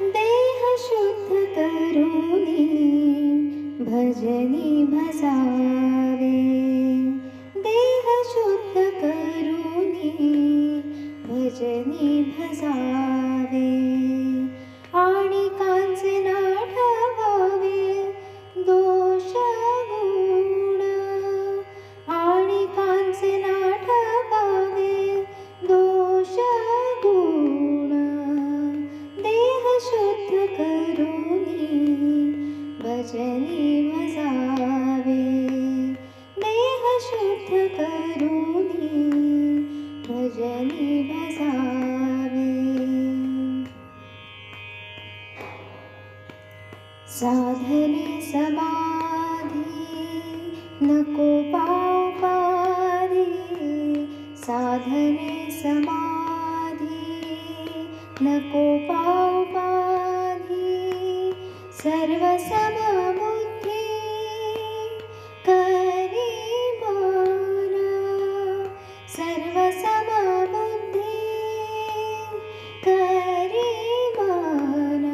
देह शुद्ध करुणी भजनी भजावे। देह शुद्ध करुणी भजनी भजावे। करुणी भजनी भजावे देह शुद्ध करुणी, भजनी भजावे साधने समाधी, नको पापादी साधने समाधी, नको पापादी सर्व समबुद्धी करी मान सर्व समबुद्धी करी मान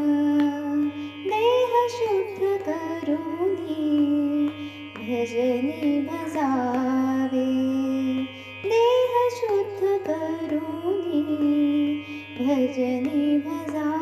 देह शुद्ध करुणी भजनी भजावे। देह शुद्ध करुणी भजनी भजावे